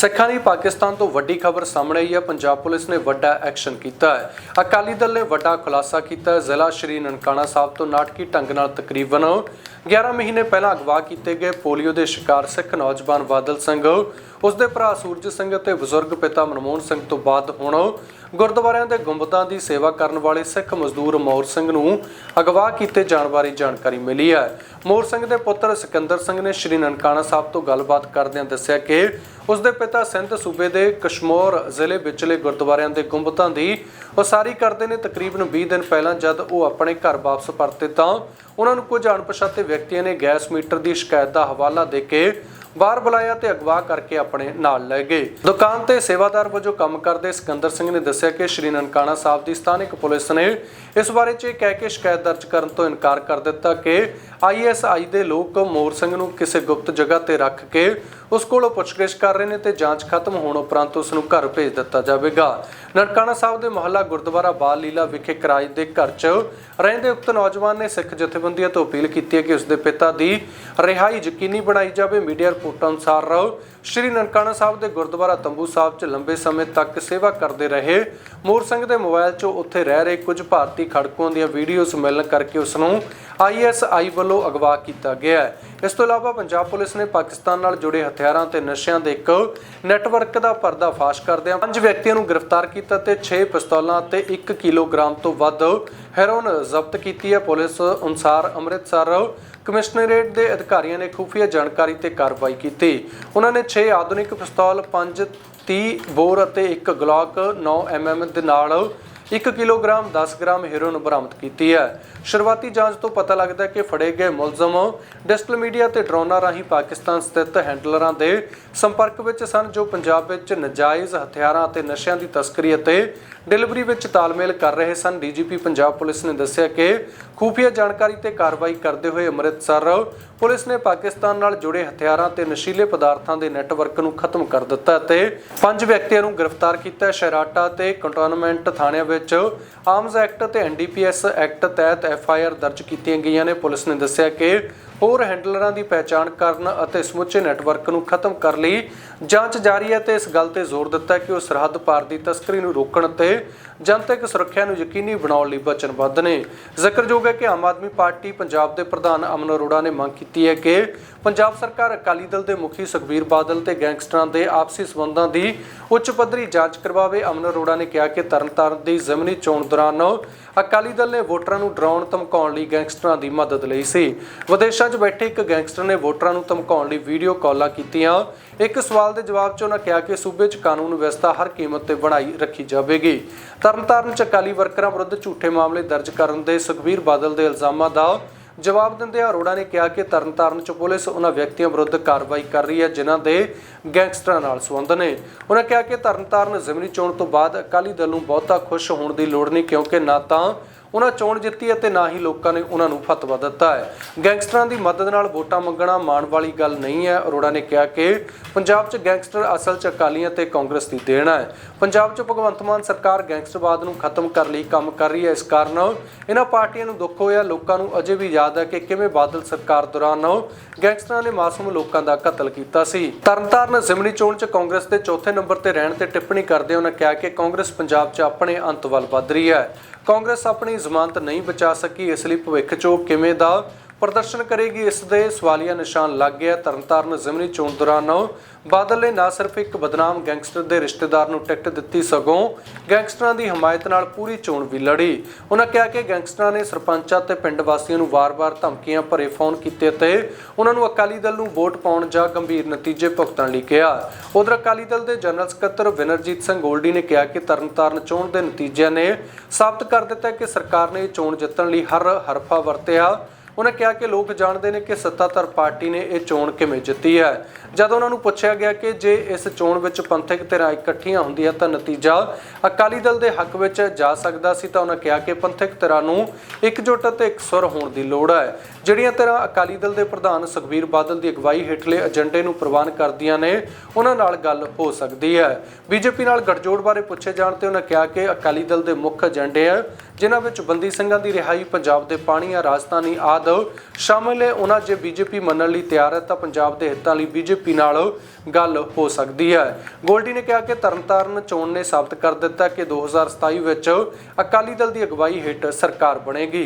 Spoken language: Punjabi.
ਸਿੱਖਾਂ ਦੀ ਪਾਕਿਸਤਾਨ ਤੋਂ ਵੱਡੀ ਖਬਰ ਸਾਹਮਣੇ ਆਈ ਹੈ। ਪੰਜਾਬ ਪੁਲਿਸ ਨੇ ਵੱਡਾ ਐਕਸ਼ਨ ਕੀਤਾ ਹੈ। ਅਕਾਲੀ ਦਲ ਨੇ ਵੱਡਾ ਖੁਲਾਸਾ ਕੀਤਾ ਹੈ। ਜ਼ਿਲ੍ਹਾ ਸ਼੍ਰੀ ਨਨਕਾਣਾ ਸਾਹਿਬ ਤੋਂ ਨਾਟਕੀ ਢੰਗ ਨਾਲ ਤਕਰੀਬਨ 11 ਮਹੀਨੇ ਪਹਿਲਾਂ ਅਗਵਾ ਕੀਤੇ ਗਏ ਪੋਲੀਓ ਦੇ ਸ਼ਿਕਾਰ ਸਿੱਖ ਨੌਜਵਾਨ ਬਾਦਲ ਸਿੰਘ ਉਸ ਦੇ ਭਰਾ ਸੂਰਜ ਸਿੰਘ ਅਤੇ ਬਜ਼ੁਰਗ ਪਿਤਾ ਮਨਮੋਹਨ ਸਿੰਘ ਤੋਂ ਬਾਅਦ ਹੁਣ ਗੁਰਦੁਆਰਿਆਂ ਦੇ ਗੁੰਬਦਾਂ ਦੀ ਸੇਵਾ ਕਰਨ ਵਾਲੇ ਸਿੱਖ ਮਜ਼ਦੂਰ ਮੌਰ ਸਿੰਘ ਨੂੰ ਅਗਵਾ ਕੀਤੇ ਜਾਣ ਬਾਰੇ ਜਾਣਕਾਰੀ ਮਿਲੀ ਹੈ। ਮੌਰ ਸਿੰਘ ਦੇ ਪੁੱਤਰ ਸਿਕੰਦਰ ਸਿੰਘ ਨੇ ਸ਼੍ਰੀ ਨਨਕਾਣਾ ਸਾਹਿਬ ਤੋਂ ਗੱਲਬਾਤ ਕਰਦਿਆਂ ਦੱਸਿਆ ਕਿ ਉਸ ਦੇ ਪਿਤਾ ਸਿੰਧ ਸੂਬੇ ਦੇ ਕਸ਼ਮੋਰ ਜ਼ਿਲ੍ਹੇ ਵਿਚਲੇ ਗੁਰਦੁਆਰਿਆਂ ਦੇ ਗੁੰਬਤਾਂ ਦੀ ਉਸਾਰੀ ਕਰਦੇ ਨੇ। ਤਕਰੀਬਨ 20 ਦਿਨ ਪਹਿਲਾਂ ਜਦ ਉਹ ਆਪਣੇ ਘਰ ਵਾਪਸ ਪਰਤੇ ਤਾਂ ਉਹਨਾਂ ਨੂੰ ਕੁਝ ਅਣਪਛਾਤੇ ਵਿਅਕਤੀਆਂ ਨੇ ਗੈਸ ਮੀਟਰ ਦੀ ਸ਼ਿਕਾਇਤ ਦਾ ਹਵਾਲਾ ਦੇ ਕੇ ਬਾਹਰ ਬੁਲਾਇਆ ਤੇ ਅਗਵਾ ਕਰਕੇ ਆਪਣੇ ਨਾਲ ਲੈ ਗਏ। ਦੁਕਾਨ ਤੇ ਸੇਵਾਦਾਰ ਵਜੋਂ ਕੰਮ ਕਰਦੇ ਸਿਕੰਦਰ ਸਿੰਘ ਨੇ ਦੱਸਿਆ ਕਿ ਸ਼੍ਰੀ ਨਨਕਾਣਾ ਸਾਹਿਬ ਦੀ ਸਥਾਨਕ ਪੁਲਿਸ ਨੇ ਇਸ ਬਾਰੇ 'ਚ ਇਹ ਕਹਿ ਕੇ ਸ਼ਿਕਾਇਤ ਦਰਜ ਕਰਨ ਤੋਂ ਇਨਕਾਰ ਕਰ ਦਿੱਤਾ ਕਿ ਆਈਐਸਆਈ ਦੇ ਲੋਕ ਮੋਰ ਸਿੰਘ ਨੂੰ ਕਿਸੇ ਗੁਪਤ ਜਗ੍ਹਾ ਤੇ ਰੱਖ ਕੇ ਉਸ ਕੋਲੋਂ ਪੁੱਛਗਿੱਛ ਕਰ ਰਹੇ ਨੇ ਤੇ ਜਾਂਚ ਖਤਮ ਹੋਣ ਉਪਰੰਤ ਉਸ ਨੂੰ ਘਰ ਭੇਜ ਦਿੱਤਾ ਜਾਵੇਗਾ। ਨਨਕਾਣਾ ਸਾਹਿਬ ਦੇ ਮਹੱਲਾ ਗੁਰਦੁਆਰਾ ਬਾਲ ਲੀਲਾ ਵਿਖੇ ਕਿਰਾਏ ਦੇ ਘਰ 'ਚ ਰਹਿੰਦੇ ਉਕਤ ਨੌਜਵਾਨ ਨੇ ਸਿੱਖ ਜਥੇਬੰਦੀਆਂ ਤੋਂ ਅਪੀਲ ਕੀਤੀ ਹੈ ਕਿ ਉਸ ਦੇ ਪਿਤਾ ਦੀ ਰਿਹਾਈ ਯਕੀਨੀ ਬਣਾਈ ਜਾਵੇ। ਮੀਡੀਆ ਰਿਪੋਰਟਾਂ ਅਨੁਸਾਰ ਸ਼੍ਰੀ ਨਨਕਾਣਾ ਸਾਹਿਬ ਦੇ ਗੁਰਦੁਆਰਾ ਤੰਬੂ ਸਾਹਿਬ 'ਚ ਲੰਬੇ ਸਮੇਂ ਤੱਕ ਸੇਵਾ ਕਰਦੇ ਰਹੇ। ਮੋਰ ਸਿੰਘ ਦੇ ਮੋਬਾਈਲ 'ਚੋਂ ਉੱਥੇ ਰਹਿ ਰਹੇ ਕੁਝ ਭਾਰਤੀ ਖੜਕੂਆਂ ਦੀਆਂ ਵੀਡੀਓਜ਼ ਮਿਲਣ ਕਰਕੇ ਉਸ ਨੂੰ ਆਈਐਸਆਈ ਵੱਲੋਂ ਅਗਵਾ ਕੀਤਾ ਗਿਆ ਹੈ। ਇਸ ਤੋਂ ਇਲਾਵਾ ਪੰਜਾਬ ਪੁਲਿਸ ਨੇ ਪਾਕਿਸਤਾਨ ਨਾਲ ਜੁੜੇ ਹਥਿਆਰਾਂ ਤੇ ਨਸ਼ਿਆਂ ਦੇ ਇੱਕ ਨੈਟਵਰਕ ਦਾ ਪਰਦਾਫਾਸ਼ ਕਰਦਿਆਂ ਪੰਜ ਵਿਅਕਤੀਆਂ ਨੂੰ ਗ੍ਰਿਫਤਾਰ ਕੀਤਾ ਤੇ 6 ਪਿਸਤੌਲਾਂ ਤੇ 1 ਕਿਲੋਗ੍ਰਾਮ ਤੋਂ ਵੱਧ ਹੈਰੋਨ ਜ਼ਬਤ ਕੀਤੀ ਹੈ। ਪੁਲਿਸ ਅਨੁਸਾਰ ਅੰਮ੍ਰਿਤਸਰ ਕਮਿਸ਼ਨਰੇਟ ਦੇ ਅਧਿਕਾਰੀਆਂ ਨੇ ਖੁਫੀਆ ਜਾਣਕਾਰੀ ਤੇ ਕਾਰਵਾਈ ਕੀਤੀ। ਉਹਨਾਂ ਨੇ 6 ਆਧੁਨਿਕ ਪਿਸਤੌਲ 5 30 ਬੋਰ ਅਤੇ ਇੱਕ ਗਲੌਕ 9 ਐਮਐਮ ਦੇ ਨਾਲ 1 ਕਿਲੋਗ੍ਰਾਮ 10 ਗ੍ਰਾਮ ਹੈਰੋਇਨ ਬਰਾਮਦ ਕੀਤੀ ਹੈ। ਸ਼ੁਰੂਆਤੀ ਜਾਂਚ ਤੋਂ ਪਤਾ ਲੱਗਦਾ ਹੈ ਕਿ ਫੜੇ ਗਏ ਮੁਲਜ਼ਮ ਡਿਜੀਟਲ ਮੀਡੀਆ ਤੇ ਡਰੋਨਾਂ ਰਾਹੀਂ ਪਾਕਿਸਤਾਨ ਸਥਿਤ ਹੈਂਡਲਰਾਂ ਦੇ ਸੰਪਰਕ ਵਿੱਚ ਸਨ, ਜੋ ਪੰਜਾਬ ਵਿੱਚ ਨਜਾਇਜ਼ ਹਥਿਆਰਾਂ ਅਤੇ ਨਸ਼ਿਆਂ ਦੀ ਤਸਕਰੀ ਅਤੇ ਡਿਲੀਵਰੀ ਵਿੱਚ ਤਾਲਮੇਲ ਕਰ ਰਹੇ ਸਨ। ਡੀਜੀਪੀ ਪੰਜਾਬ ਪੁਲਿਸ ਨੇ ਦੱਸਿਆ ਕਿ ਖੂਫੀਆ ਜਾਣਕਾਰੀ ਤੇ ਕਾਰਵਾਈ ਕਰਦੇ ਹੋਏ ਅੰਮ੍ਰਿਤਸਰ ਪੁਲਿਸ ਨੇ ਪਾਕਿਸਤਾਨ ਨਾਲ ਜੁੜੇ ਹਥਿਆਰਾਂ ਤੇ ਨਸ਼ੀਲੇ ਪਦਾਰਥਾਂ ਦੇ ਨੈਟਵਰਕ ਨੂੰ ਖਤਮ ਕਰ ਦਿੱਤਾ ਤੇ ਪੰਜ ਵਿਅਕਤੀਆਂ ਨੂੰ ਗ੍ਰਿਫਤਾਰ ਕੀਤਾ ਸ਼ਹਿਰਾਟਾ ਤੇ ਕੰਟੋਨਮੈਂਟ ਥਾਣਿਆਂ ਵਿੱਚ ਆਰਮਜ਼ ਐਕਟ ਤੇ ਐਨਡੀਪੀਐਸ ਐਕਟ ਤਹਿਤ ਐਫਆਈਆਰ ਦਰਜ ਕੀਤੀਆਂ ਗਈਆਂ ਨੇ। ਪੁਲਿਸ ਨੇ ਦੱਸਿਆ ਕਿ ਹੋਰ ਹੈਂਡਲਰਾਂ ਦੀ ਪਹਿਚਾਣ ਕਰਨ ਅਤੇ ਸਮੁੱਚੇ ਨੈਟਵਰਕ ਨੂੰ ਖਤਮ ਕਰਨ ਲਈ। ਜਾਂਚ ਜਾਰੀ ਹੈ ਤੇ ਇਸ ਗੱਲ ਤੇ ਜ਼ੋਰ ਦਿੱਤਾ ਕਿ ਉਹ ਸਰਹੱਦ ਪਾਰ ਦੀ ਤਸਕਰੀ ਨੂੰ ਰੋਕਣ ਤੇ ਜਨਤਕ ਸੁਰੱਖਿਆ ਨੂੰ ਯਕੀਨੀ ਬਣਾਉਣ ਲਈ ਵਚਨਬੱਧ ਨੇ। ਜ਼ਿਕਰਯੋਗ ਹੈ ਕਿ ਆਮ ਆਦਮੀ ਪਾਰਟੀ ਪੰਜਾਬ ਦੇ ਪ੍ਰਧਾਨ ਅਮਨ ਅਰੋੜਾ ਨੇ ਮੰਗ ਕੀਤੀ ਹੈ ਕਿ ਪੰਜਾਬ ਸਰਕਾਰ ਅਕਾਲੀ ਦਲ ਦੇ ਮੁਖੀ ਸੁਖਬੀਰ ਬਾਦਲ ਤੇ ਗੈਂਗਸਟਰਾਂ ਦੇ ਆਪਸੀ ਸਬੰਧਾਂ ਦੀ ਉੱਚ ਪੱਧਰੀ ਜਾਂਚ ਕਰਵਾਵੇ। ਅਮਨ ਅਰੋੜਾ ਨੇ ਕਿਹਾ ਕਿ ਤਰਨਤਾਰਨ ਦੀ ਜ਼ਮਨੀ ਚੋਣ ਦੌਰਾਨ ਅਕਾਲੀ ਦਲ ਨੇ ਵੋਟਰਾਂ ਨੂੰ ਡਰਾਉਣ ਧਮਕਾਉਣ ਲਈ ਗੈਂਗਸਟਰਾਂ ਦੀ ਮਦਦ ਲਈ ਸੀ। ਵਿਦੇਸ਼ਾਂ 'ਚ ਬੈਠੇ ਇੱਕ ਗੈਂਗਸਟਰ ਨੇ ਵੋਟਰਾਂ ਨੂੰ ਧਮਕਾਉਣ ਲਈ ਵੀਡੀਓ ਕਾਲਾਂ ਕੀਤੀਆਂ। ਇੱਕ ਸਵਾਲ ਦੇ ਜਵਾਬ 'ਚ ਉਹਨਾਂ ਕਿਹਾ ਕਿ ਸੂਬੇ 'ਚ ਕਾਨੂੰਨ ਵਿਵਸਥਾ ਹਰ ਕੀਮਤ ਤੇ ਬਣਾਈ ਰੱਖੀ ਜਾਵੇਗੀ। ਤਰਨਤਾਰਨ 'ਚ ਅਕਾਲੀ ਵਰਕਰਾਂ ਵਿਰੁੱਧ ਝੂਠੇ ਮਾਮਲੇ ਦਰਜ ਕਰਨ ਦੇ ਸੁਖਬੀਰ ਬਾਦਲ ਦੇ ਇਲਜ਼ਾਮਾਂ ਦਾ ਜਵਾਬ ਦਿੰਦੇ ਅਰੋੜਾ ਨੇ ਕਿਹਾ ਕਿ ਤਰਨਤਾਰਨ 'ਚ ਪੁਲਿਸ ਉਹਨਾਂ ਵਿਅਕਤੀਆਂ ਵਿਰੁੱਧ ਕਾਰਵਾਈ ਕਰ ਰਹੀ ਹੈ, ਜਿਨ੍ਹਾਂ ਦੇ ਗੈਂਗਸਟਰਾਂ ਨਾਲ ਸੰਬੰਧ ਨੇ। ਉਹਨਾਂ ਕਿਹਾ ਕਿ ਤਰਨਤਾਰਨ ਜ਼ਿਮਨੀ ਚੋਣ ਤੋਂ ਬਾਅਦ ਅਕਾਲੀ ਦਲ ਨੂੰ ਬਹੁਤਾ ਖੁਸ਼ ਹੋਣ ਦੀ ਲੋੜ ਨਹੀਂ, ਕਿਉਂਕਿ ਨਾ ਤਾਂ ਉਹਨਾਂ ਚੋਣ ਜਿੱਤੀ ਅਤੇ ਨਾ ਹੀ ਲੋਕਾਂ ਨੇ ਉਹਨਾਂ ਨੂੰ ਫਤਵਾ ਦਿੱਤਾ ਹੈ। ਗੈਂਗਸਟਰਾਂ ਦੀ ਮਦਦ ਨਾਲ ਵੋਟਾਂ ਮੰਗਣਾ ਮਾਣ ਵਾਲੀ ਗੱਲ ਨਹੀਂ ਹੈ। ਅਰੋੜਾ ਨੇ ਕਿਹਾ ਕਿ ਪੰਜਾਬ 'ਚ ਗੈਂਗਸਟਰ ਅਸਲ 'ਚ ਅਕਾਲੀਆਂ ਤੇ ਕਾਂਗਰਸ ਦੀ ਦੇਣ ਹੈ। ਪੰਜਾਬ 'ਚ ਭਗਵੰਤ ਮਾਨ ਸਰਕਾਰ ਗੈਂਗਸਟਰਵਾਦ ਨੂੰ ਖਤਮ ਕਰਨ ਲਈ, ਕੰਮ ਕਰ ਰਹੀ ਹੈ। ਇਸ ਕਾਰਨ ਇਹਨਾਂ ਪਾਰਟੀਆਂ ਨੂੰ ਦੁੱਖ ਹੋਇਆ। ਲੋਕਾਂ ਨੂੰ ਅਜੇ ਵੀ ਯਾਦ ਹੈ ਕਿ ਕਿਵੇਂ ਬਾਦਲ ਸਰਕਾਰ ਦੌਰਾਨ ਗੈਂਗਸਟਰਾਂ ਨੇ ਮਾਸੂਮ ਲੋਕਾਂ ਦਾ ਕਤਲ ਕੀਤਾ ਸੀ। ਤਰਨਤਾਰਨ ਜ਼ਿਮਨੀ ਚੋਣ 'ਚ ਕਾਂਗਰਸ ਦੇ ਚੌਥੇ ਨੰਬਰ ਤੇ ਰਹਿਣ ਤੇ ਟਿੱਪਣੀ ਕਰਦੇ ਉਹਨਾਂ ਕਿਹਾ ਕਿ ਕਾਂਗਰਸ ਪੰਜਾਬ 'ਚ ਆਪਣੇ ਅੰਤ ਵੱਲ ਵੱਧ ਰਹੀ ਹੈ। ਕਾਂਗਰਸ ਆਪਣੀ ਜ਼ਮਾਨਤ ਨਹੀਂ ਬਚਾ ਸਕੀ ਇਸ ਲਈ ਭਵਿੱਖ 'ਚ ਉਹ ਕਿਵੇਂ ਦਾ ਪ੍ਰਦਰਸ਼ਨ ਕਰੇਗੀ। ਇਸ ਦੇ ਸਵਾਲੀਆ ਨਿਸ਼ਾਨ ਲੱਗ ਗਿਆ। ਤਰਨਤਾਰਨ ਜ਼ਿਮਨੀ ਚੋਣ ਦੌਰਾਨ ਬਾਦਲ ਨੇ ਨਾ ਸਿਰਫ ਇੱਕ ਬਦਨਾਮ ਗੈਂਗਸਟਰ ਦੇ ਰਿਸ਼ਤੇਦਾਰ ਨੂੰ ਟਿਕਟ ਦਿੱਤੀ, ਸਗੋਂ ਗੈਂਗਸਟਰਾਂ ਦੀ ਹਮਾਇਤ ਨਾਲ ਪੂਰੀ ਚੋਣ ਵੀ ਲੜੀ। ਉਹਨਾਂ ਕਿਹਾ ਕਿ ਗੈਂਗਸਟਰਾਂ ਨੇ ਸਰਪੰਚਾਂ ਤੇ ਪਿੰਡ ਵਾਸੀਆਂ ਨੂੰ ਵਾਰ-ਵਾਰ ਧਮਕੀਆਂ, ਭਰੇ ਫੋਨ ਕੀਤੇ ਤੇ ਉਹਨਾਂ ਨੂੰ ਅਕਾਲੀ ਦਲ ਨੂੰ ਵੋਟ ਪਾਉਣ ਜਾਂ ਗੰਭੀਰ ਨਤੀਜੇ ਭੁਗਤਣ ਲਈ ਕਿਹਾ। ਉਧਰ ਅਕਾਲੀ ਦਲ ਦੇ ਜਨਰਲ ਸਕੱਤਰ ਵਿਨਰਜੀਤ ਸਿੰਘ ਗੋਲਡੀ ਨੇ ਕਿਹਾ ਕਿ ਤਰਨਤਾਰਨ ਚੋਣ ਦੇ ਨਤੀਜਿਆਂ ਨੇ ਸਾਬਤ ਕਰ ਦਿੱਤਾ ਕਿ ਸਰਕਾਰ ਨੇ ਇਹ ਚੋਣ ਜਿੱਤਣ ਲਈ ਹਰ ਹਰਫਾ ਵਰਤਿਆ। ਉਹਨਾਂ ਕਿਹਾ ਕਿ ਲੋਕ ਜਾਣਦੇ ਨੇ ਕਿ ਸੱਤਾਧਰ ਪਾਰਟੀ ਨੇ ਇਹ ਚੋਣ ਕਿਵੇਂ ਜਿੱਤੀ ਹੈ। ਜਦ ਉਹਨਾਂ ਨੂੰ ਪੁੱਛਿਆ ਗਿਆ ਕਿ ਜੇ ਇਸ ਚੋਣ ਵਿੱਚ ਪੰਥਕ ਧਿਰਾਂ ਇਕੱਠੀਆਂ ਹੁੰਦੀਆਂ ਤਾਂ ਨਤੀਜਾ ਅਕਾਲੀ ਦਲ ਦੇ ਹੱਕ ਵਿੱਚ ਜਾ ਸਕਦਾ ਸੀ ਤਾਂ ਉਹਨਾਂ ਕਿਹਾ ਕਿ ਪੰਥਕ ਧਿਰਾਂ ਨੂੰ ਇਕਜੁੱਟ ਅਤੇ ਇਕਸੁਰ ਹੋਣ ਦੀ ਲੋੜ ਹੈ। ਜਿਹੜੀਆਂ ਧਿਰਾਂ ਅਕਾਲੀ ਦਲ ਦੇ ਪ੍ਰਧਾਨ ਸੁਖਬੀਰ ਬਾਦਲ ਦੀ ਅਗਵਾਈ ਹੇਠਲੇ ਏਜੰਡੇ ਨੂੰ ਪ੍ਰਵਾਨ ਕਰਦੀਆਂ ਨੇ, ਉਹਨਾਂ ਨਾਲ ਗੱਲ ਹੋ ਸਕਦੀ ਹੈ। ਬੀਜੇਪੀ ਨਾਲ ਗਠਜੋੜ ਬਾਰੇ ਪੁੱਛੇ ਜਾਣ ਤੇ ਉਹਨਾਂ ਕਿਹਾ ਕਿ ਅਕਾਲੀ ਦਲ ਦੇ ਮੁੱਖ ਏਜੰਡੇ ਆ ਜਿਨ੍ਹਾਂ ਵਿੱਚ ਬੰਦੀ ਸਿੰਘਾਂ ਦੀ ਰਿਹਾਈ, ਪੰਜਾਬ ਦੇ ਪਾਣੀਆਂ ਰਾਜਧਾਨੀ ਆਦ ਸ਼ਾਮਲ ਹੈ ਉਹਨਾਂ ਜੇ ਬੀਜੇਪੀ ਮੰਨਣ ਲਈ ਤਿਆਰ ਹੈ ਤਾਂ ਪੰਜਾਬ ਦੇ ਹਿੱਤਾਂ ਲਈ ਬੀਜੇਪੀ ਨਾਲ ਗੱਲ ਹੋ ਸਕਦੀ ਹੈ। ਗੋਲਡੀ ਨੇ ਕਿਹਾ ਕਿ ਤਰਨਤਾਰਨ ਚੋਣ ਨੇ ਸਾਬਤ ਕਰ ਦਿੱਤਾ ਕਿ 2027 ਵਿੱਚ ਅਕਾਲੀ ਦਲ ਦੀ ਅਗਵਾਈ ਹੇਠ ਸਰਕਾਰ ਬਣੇਗੀ।